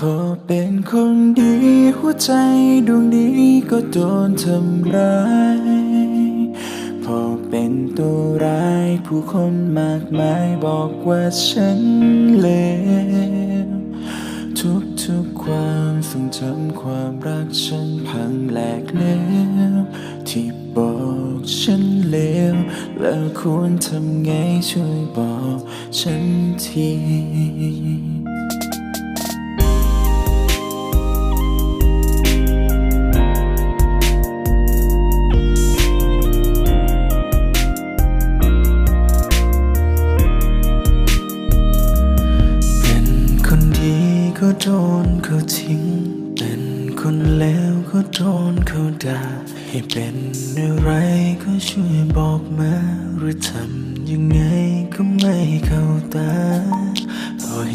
พอเป็นคนดี หัวใจดวงนี้ก็โดนทำร้าย พอเป็นตัวร้าย ผู้คนมากมายบอกว่าฉันเลวทุกทุกความทรงจำความรักฉันพังแหลกเลวที่บอกฉันเลวแล้วควรทำไงช่วยบอกฉันที โดนเขาทิ้ง เป็นคนเลวก็โดนเขาด่า ให้เป็นอะไรก็ช่วยบอกมา หรือทำยังไงก็ไม่เข้าตา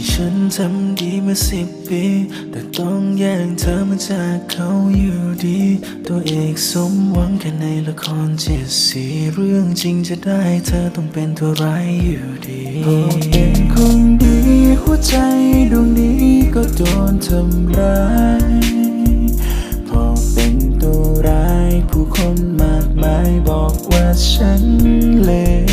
ต่อให้ฉันทำดีมาสิบปี แต่ต้องแย่งเธอมาจากเขาอยู่ดี ตัวเอกสมหวังแค่ในละครเจ็ดสีเรื่องจริงจะได้เธอต้องเป็นตัวร้ายอยู่ดีพอเป็นคนดีหัวใจดวงนี้ก็โดนทำร้ายพอเป็นตัวร้ายผู้คนมากมายบอกว่าฉันเลว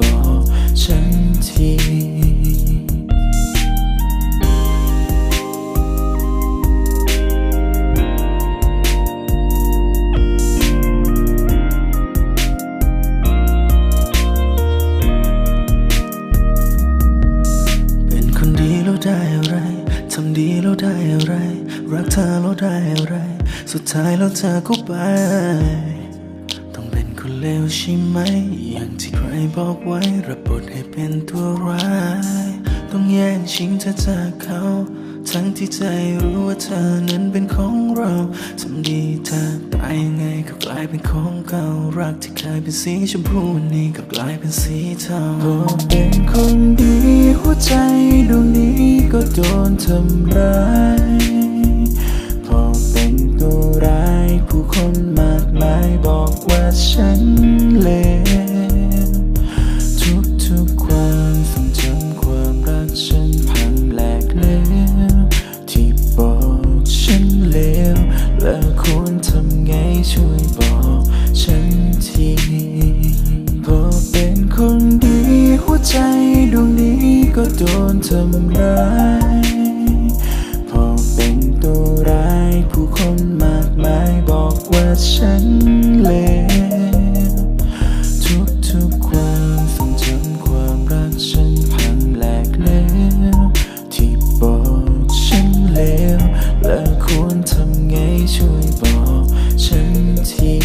บอกฉันทีเป็นคนดีแล้วได้อะไร ทำดีแล้วได้อะไร รักเธอแล้วได้อะไร สุดท้ายแล้วเธอก็ไป เลวใช่ไหม อย่างที่ใครบอกไว้รับบทให้เป็นตัวร้าย ต้องแย่งชิงเธอจากเขา ทั้งที่ใจรู้ว่าเธอนั้นเป็นของเราทำดีเธอตายยังไงก็กลายเป็นของเก่ารักที่เคยเป็นสีชมพูวันนี้ก็กลายเป็นสีเทาเป็นคนดีหัวใจดวงนี้ก็โดนทำร้ายำร้ายพอเป็นตัวร้ายผู้คนมากมายบอกว่าฉันเลวทุกทุกความทรงจำความรักฉันพังแหลกเลวที่บอกฉันเลวและควรทำไงช่วยบอกฉันที